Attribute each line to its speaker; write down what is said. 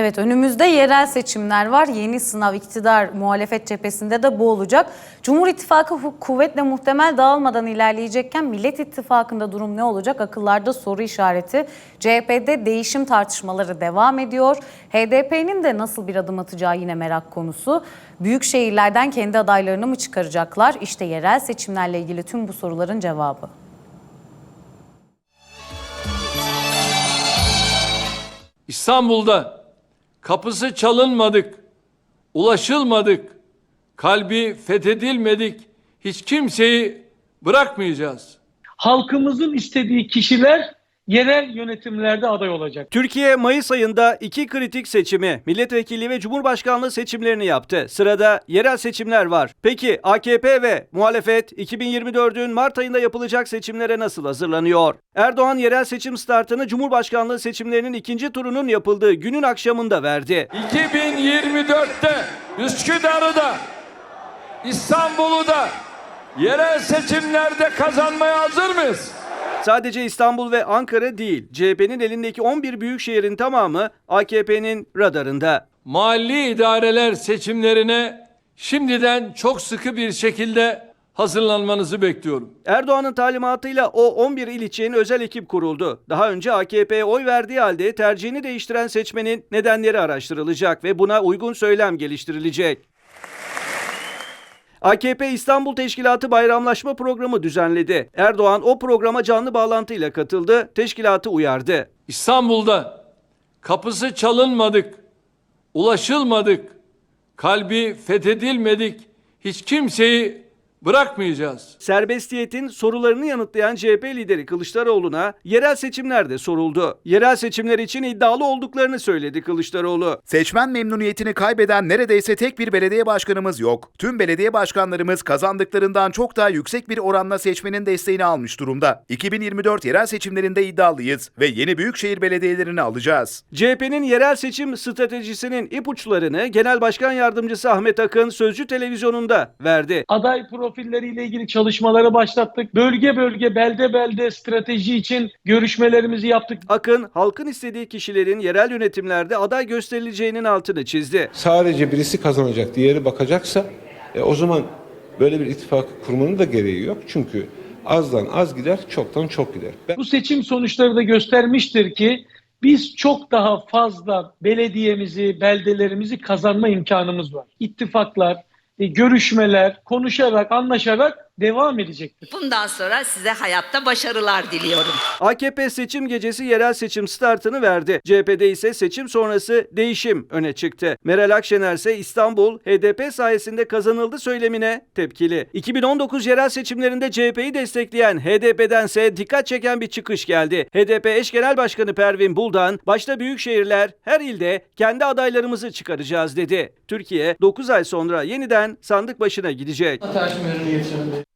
Speaker 1: Evet önümüzde yerel seçimler var. Yeni sınav iktidar muhalefet cephesinde de bu olacak. Cumhur İttifakı kuvvetle muhtemel dağılmadan ilerleyecekken Millet İttifakı'nda durum ne olacak? Akıllarda soru işareti. CHP'de değişim tartışmaları devam ediyor. HDP'nin de nasıl bir adım atacağı yine merak konusu. Büyük şehirlerden kendi adaylarını mı çıkaracaklar? İşte yerel seçimlerle ilgili tüm bu soruların cevabı.
Speaker 2: İstanbul'da kapısı çalınmadık, ulaşılmadık, kalbi fethedilmedik, hiç kimseyi bırakmayacağız.
Speaker 3: halkımızın istediği kişiler yerel yönetimlerde aday olacak.
Speaker 4: Türkiye Mayıs ayında iki kritik seçimi, milletvekili ve cumhurbaşkanlığı seçimlerini yaptı. Sırada yerel seçimler var. Peki AKP ve muhalefet 2024'ün Mart ayında yapılacak seçimlere nasıl hazırlanıyor? Erdoğan yerel seçim startını cumhurbaşkanlığı seçimlerinin ikinci turunun yapıldığı günün akşamında verdi.
Speaker 2: 2024'te Üsküdar'ı da İstanbul'u da yerel seçimlerde kazanmaya hazır mıyız?
Speaker 4: Sadece İstanbul ve Ankara değil, CHP'nin elindeki 11 büyük şehrin tamamı AKP'nin radarında.
Speaker 2: Mahalli idareler seçimlerine şimdiden çok sıkı bir şekilde hazırlanmanızı bekliyorum.
Speaker 4: Erdoğan'ın talimatıyla o 11 il için özel ekip kuruldu. Daha önce AKP'ye oy verdiği halde tercihini değiştiren seçmenin nedenleri araştırılacak ve buna uygun söylem geliştirilecek. AKP İstanbul Teşkilatı bayramlaşma programı düzenledi. Erdoğan o programa canlı bağlantıyla katıldı, teşkilatı uyardı.
Speaker 2: İstanbul'da kapısı çalınmadık, ulaşılmadık, kalbi fethedilmedik, hiç kimseyi bırakmayacağız.
Speaker 4: Serbestiyetin sorularını yanıtlayan CHP lideri Kılıçdaroğlu'na yerel seçimlerde soruldu. Yerel seçimler için iddialı olduklarını söyledi Kılıçdaroğlu.
Speaker 5: Seçmen memnuniyetini kaybeden neredeyse tek bir belediye başkanımız yok. Tüm belediye başkanlarımız kazandıklarından çok daha yüksek bir oranla seçmenin desteğini almış durumda. 2024 yerel seçimlerinde iddialıyız ve yeni büyükşehir belediyelerini alacağız.
Speaker 4: CHP'nin yerel seçim stratejisinin ipuçlarını Genel Başkan Yardımcısı Ahmet Akın Sözcü Televizyonu'nda verdi.
Speaker 3: Aday profilleriyle ilgili çalışmaları başlattık. Bölge bölge, belde belde strateji için görüşmelerimizi yaptık.
Speaker 4: Akın, halkın istediği kişilerin yerel yönetimlerde aday gösterileceğinin altını çizdi.
Speaker 6: sadece birisi kazanacak, diğeri bakacaksa e, o zaman böyle bir ittifak kurmanın da gereği yok. Çünkü azdan az gider, çoktan çok gider. Ben
Speaker 3: Bu seçim sonuçları da göstermiştir ki biz çok daha fazla belediyemizi, beldelerimizi kazanma imkanımız var. İttifaklar, görüşmeler, konuşarak, anlaşarak devam edecektir.
Speaker 7: Bundan sonra size hayatta başarılar diliyorum.
Speaker 4: AKP seçim gecesi yerel seçim startını verdi. CHP'de ise seçim sonrası değişim öne çıktı. Meral Akşener ise İstanbul HDP sayesinde kazanıldı söylemine tepkili. 2019 yerel seçimlerinde CHP'yi destekleyen HDP'dense dikkat çeken bir çıkış geldi. HDP eş genel başkanı Pervin Buldan, başta büyük şehirler her ilde kendi adaylarımızı çıkaracağız dedi. Türkiye 9 ay sonra yeniden sandık başına gidecek.
Speaker 8: Ürünü getirin